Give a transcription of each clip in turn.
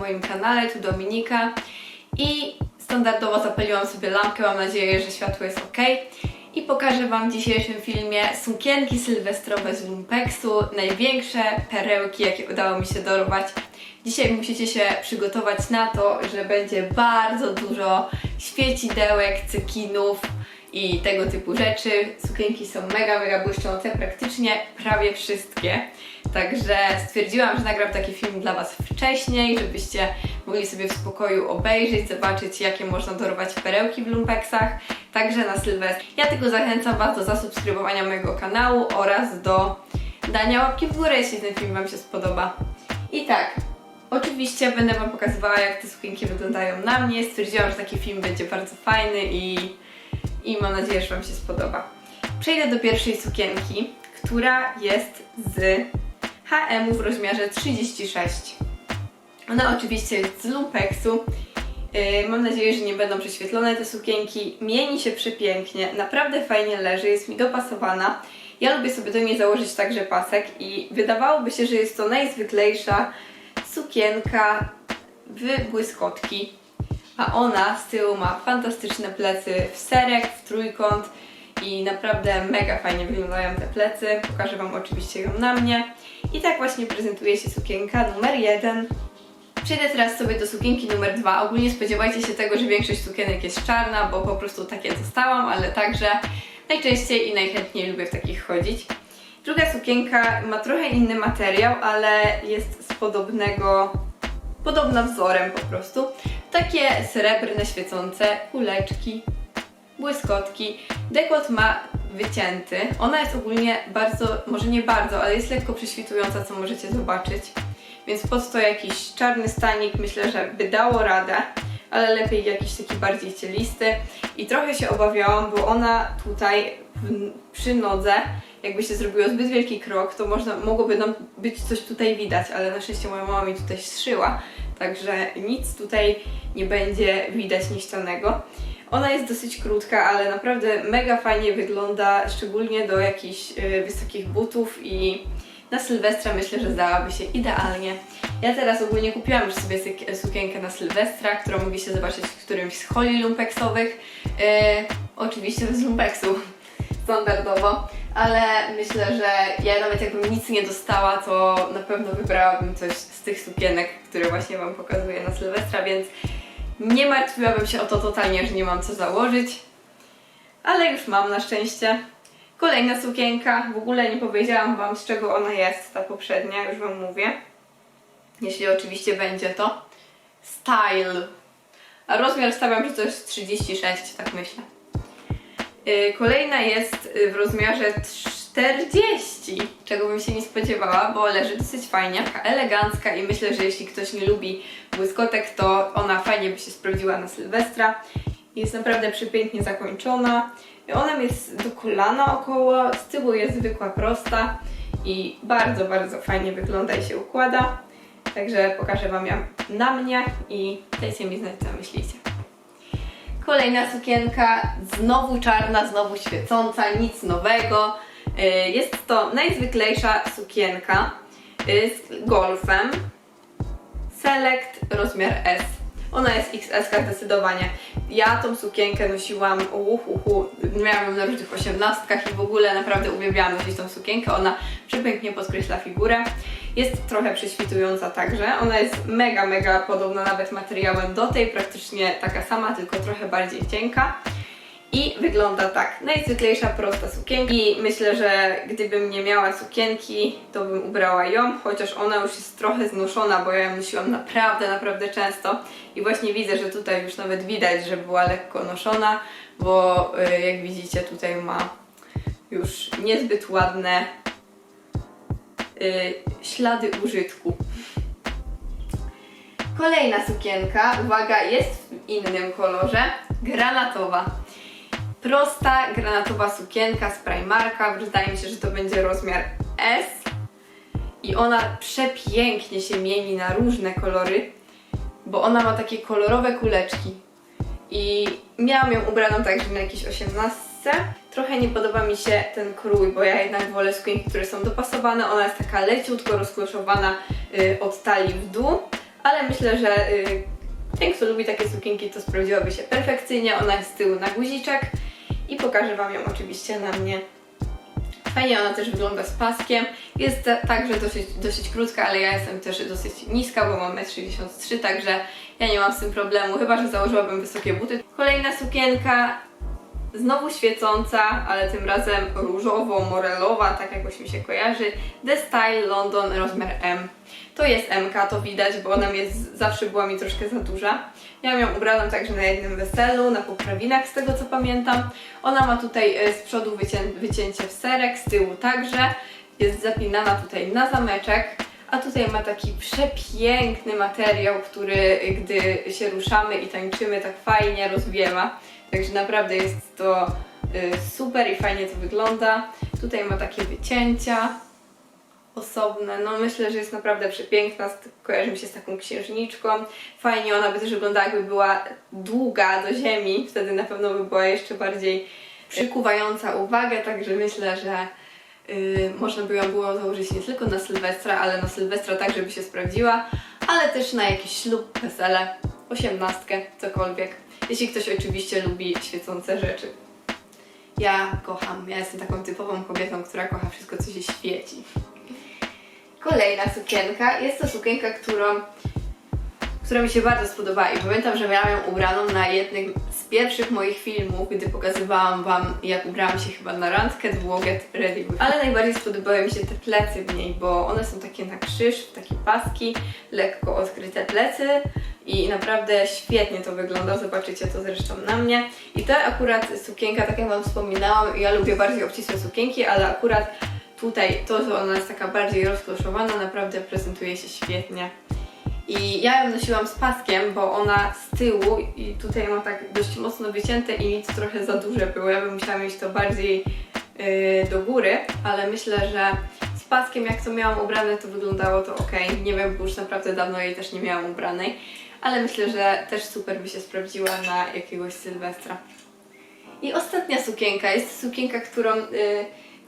moim kanale, tu Dominika i standardowo zapaliłam sobie lampkę, mam nadzieję, że światło jest ok. I pokażę Wam w dzisiejszym filmie sukienki sylwestrowe z Lumpeksu, największe perełki, jakie udało mi się dorwać. Dzisiaj musicie się przygotować na to, że będzie bardzo dużo świecidełek, cekinów i tego typu rzeczy. Sukienki są mega, mega błyszczące, praktycznie prawie wszystkie. Także stwierdziłam, że nagram taki film dla Was wcześniej, żebyście mogli sobie w spokoju obejrzeć, zobaczyć jakie można dorwać perełki w lumpeksach, także na Sylwestr. Ja tylko zachęcam Was do zasubskrybowania mojego kanału oraz do dania łapki w górę, jeśli ten film Wam się spodoba. I tak, oczywiście będę Wam pokazywała jak te sukienki wyglądają na mnie. Stwierdziłam, że taki film będzie bardzo fajny i, i mam nadzieję, że Wam się spodoba. Przejdę do pierwszej sukienki, która jest z HM w rozmiarze 36. Ona oczywiście jest z lumpeksu. Yy, Mam nadzieję, że nie będą prześwietlone te sukienki. Mieni się przepięknie, naprawdę fajnie leży, jest mi dopasowana. Ja lubię sobie do niej założyć także pasek i wydawałoby się, że jest to najzwyklejsza sukienka w błyskotki. A ona z tyłu ma fantastyczne plecy w serek, w trójkąt i naprawdę mega fajnie wyglądają te plecy. Pokażę Wam oczywiście ją na mnie. I tak właśnie prezentuje się sukienka numer jeden. Przejdę teraz sobie do sukienki numer dwa. Ogólnie spodziewajcie się tego, że większość sukienek jest czarna, bo po prostu takie dostałam, ale także najczęściej i najchętniej lubię w takich chodzić. Druga sukienka ma trochę inny materiał, ale jest z podobnego, podobna wzorem po prostu. Takie srebrne, świecące kuleczki, błyskotki. Dekolt ma wycięty. Ona jest ogólnie bardzo, może nie bardzo, ale jest lekko prześwitująca, co możecie zobaczyć. Więc pod to jakiś czarny stanik myślę, że by dało radę, ale lepiej jakiś taki bardziej cielisty. I trochę się obawiałam, bo ona tutaj przy nodze, jakby się zrobiło zbyt wielki krok, to można, mogłoby nam być coś tutaj widać, ale na szczęście moja mama mi tutaj zszyła, także nic tutaj nie będzie widać niechcianego. Ona jest dosyć krótka, ale naprawdę mega fajnie wygląda, szczególnie do jakichś y, wysokich butów i na Sylwestra myślę, że zdałaby się idealnie. Ja teraz ogólnie kupiłam już sobie sukienkę na Sylwestra, którą mogliście zobaczyć w którymś z holi lumpeksowych. Yy, oczywiście z lumpeksu, standardowo, ale myślę, że ja nawet jakbym nic nie dostała, to na pewno wybrałabym coś z tych sukienek, które właśnie Wam pokazuję na Sylwestra, więc nie martwiłabym się o to totalnie, że nie mam co założyć, ale już mam na szczęście. Kolejna sukienka, w ogóle nie powiedziałam Wam z czego ona jest, ta poprzednia, już Wam mówię. Jeśli oczywiście będzie to. Style. A rozmiar stawiam, że to jest 36, tak myślę. Yy, Kolejna jest w rozmiarze 40, czego bym się nie spodziewała, bo leży dosyć fajnie, taka elegancka i myślę, że jeśli ktoś nie lubi błyskotek, to ona fajnie by się sprawdziła na Sylwestra. Jest naprawdę przepięknie zakończona. Ona jest do kolana około, z tyłu jest zwykła prosta i bardzo, bardzo fajnie wygląda i się układa. Także pokażę Wam ją na mnie i dajcie mi znać, co myślicie. Kolejna sukienka, znowu czarna, znowu świecąca, nic nowego. Yy, Jest to najzwyklejsza sukienka yy, z golfem. Select rozmiar S. Ona jest XS zdecydowanie. Ja tą sukienkę nosiłam, uhu, miałam na różnych osiemnastkach i w ogóle naprawdę uwielbiałam nosić tą sukienkę. Ona przepięknie podkreśla figurę. Jest trochę prześwitująca także. Ona jest mega, mega podobna nawet materiałem do tej, praktycznie taka sama, tylko trochę bardziej cienka. I wygląda tak. Najzwyklejsza prosta sukienka. I myślę, że gdybym nie miała sukienki, to bym ubrała ją, chociaż ona już jest trochę znoszona, bo ja ją nosiłam naprawdę, naprawdę często. I właśnie widzę, że tutaj już nawet widać, że była lekko noszona, bo y, jak widzicie tutaj ma już niezbyt ładne y, ślady użytku. Kolejna sukienka, uwaga, jest w innym kolorze, granatowa. Prosta, granatowa sukienka z Primarka, wydaje mi się, że to będzie rozmiar S. I ona przepięknie się mieni na różne kolory, bo ona ma takie kolorowe kuleczki. I miałam ją ubraną także na jakieś 18. Trochę nie podoba mi się ten krój, bo ja jednak wolę sukienki, które są dopasowane. Ona jest taka leciutko rozkloszowana y, od talii w dół, ale myślę, że y, ten, kto lubi takie sukienki, to sprawdziłaby się perfekcyjnie. Ona jest z tyłu na guziczek i pokażę Wam ją oczywiście na mnie. Fajnie ona też wygląda z paskiem. Jest ta- także dosyć, dosyć krótka, ale ja jestem też dosyć niska, bo mam 1,63 m, także ja nie mam z tym problemu, chyba że założyłabym wysokie buty. Kolejna sukienka, znowu świecąca, ale tym razem różowo-morelowa, tak jakoś mi się kojarzy. The Style London rozmiar M. To jest MK, to widać, bo ona jest, zawsze była mi troszkę za duża. Ja ją ubraną także na jednym weselu, na poprawinach z tego co pamiętam. Ona ma tutaj e, z przodu wycię, wycięcie w serek, z tyłu także. Jest zapinana tutaj na zameczek. A tutaj ma taki przepiękny materiał, który gdy się ruszamy i tańczymy, tak fajnie rozwiewa. Także naprawdę jest to y, super i fajnie to wygląda. Tutaj ma takie wycięcia osobne. No myślę, że jest naprawdę przepiękna. Kojarzy mi się z taką księżniczką. Fajnie ona by też wyglądała jakby była długa do ziemi. Wtedy na pewno by była jeszcze bardziej przykuwająca uwagę. Także myślę, że y, można by ją było założyć nie tylko na Sylwestra, ale na Sylwestra tak, żeby się sprawdziła, ale też na jakiś ślub, wesele, osiemnastkę, cokolwiek. Jeśli ktoś oczywiście lubi świecące rzeczy. Ja kocham, ja jestem taką typową kobietą, która kocha wszystko, co się świeci. Kolejna sukienka. Jest to sukienka, którą, która mi się bardzo spodobała i pamiętam, że miałam ją ubraną na jednym z pierwszych moich filmów, gdy pokazywałam Wam, jak ubrałam się chyba na randkę, to było Get Ready With. Ale najbardziej spodobały mi się te plecy w niej, bo one są takie na krzyż, takie paski, lekko odkryte plecy i naprawdę świetnie to wygląda, zobaczycie to zresztą na mnie. I to akurat sukienka, tak jak Wam wspominałam, ja lubię bardziej obcisłe sukienki, ale akurat tutaj to, że ona jest taka bardziej rozkloszowana, naprawdę prezentuje się świetnie. I ja ją nosiłam z paskiem, bo ona z tyłu i tutaj ma tak dość mocno wycięte i nic trochę za duże było. Ja bym musiała mieć to bardziej yy, do góry, ale myślę, że z paskiem jak to miałam ubrane, to wyglądało to ok. Nie wiem, bo już naprawdę dawno jej też nie miałam ubranej, ale myślę, że też super by się sprawdziła na jakiegoś Sylwestra. I ostatnia sukienka. Jest sukienka, którą, y,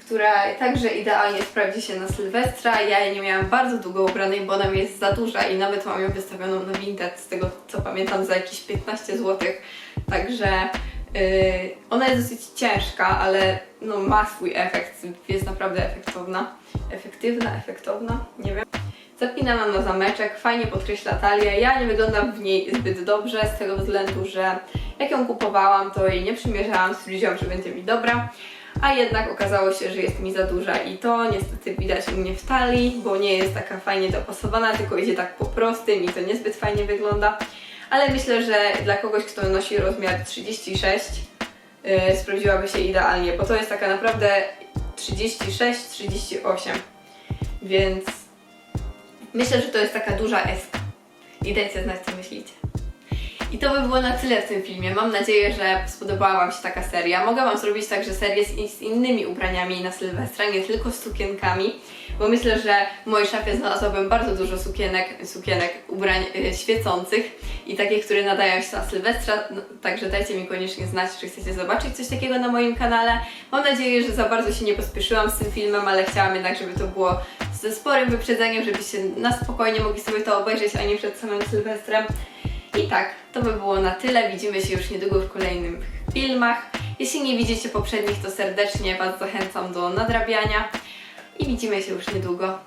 która także idealnie sprawdzi się na Sylwestra. Ja jej nie miałam bardzo długo ubranej, bo ona mi jest za duża i nawet mam ją wystawioną na Vinted, z tego co pamiętam, za jakieś 15 zł. Także y, ona jest dosyć ciężka, ale no, ma swój efekt. Jest naprawdę efektowna. Efektywna, efektowna, nie wiem. Zapinana na zameczek, fajnie podkreśla talię. Ja nie wyglądam w niej zbyt dobrze z tego względu, że jak ją kupowałam, to jej nie przymierzałam, stwierdziłam, że będzie mi dobra. A jednak okazało się, że jest mi za duża i to niestety widać u mnie w talii, bo nie jest taka fajnie dopasowana, tylko idzie tak po prostym i to niezbyt fajnie wygląda. Ale myślę, że dla kogoś, kto nosi rozmiar 36, yy, sprawdziłaby się idealnie, bo to jest taka naprawdę 36-38. Więc Myślę, że to jest taka duża S. I dajcie znać, co myślicie. I to by było na tyle w tym filmie. Mam nadzieję, że spodobała Wam się taka seria. Mogę Wam zrobić także serię z, z innymi ubraniami na Sylwestra, nie tylko z sukienkami, bo myślę, że w mojej szafie znalazłabym bardzo dużo sukienek, sukienek ubrań y, świecących i takich, które nadają się na Sylwestra. No, także dajcie mi koniecznie znać, czy chcecie zobaczyć coś takiego na moim kanale. Mam nadzieję, że za bardzo się nie pospieszyłam z tym filmem, ale chciałam jednak, żeby to było ze sporym wyprzedzeniem, żebyście na spokojnie mogli sobie to obejrzeć, a nie przed samym Sylwestrem. I tak, to by było na tyle. Widzimy się już niedługo w kolejnych filmach. Jeśli nie widzicie poprzednich, to serdecznie Was zachęcam do nadrabiania i widzimy się już niedługo.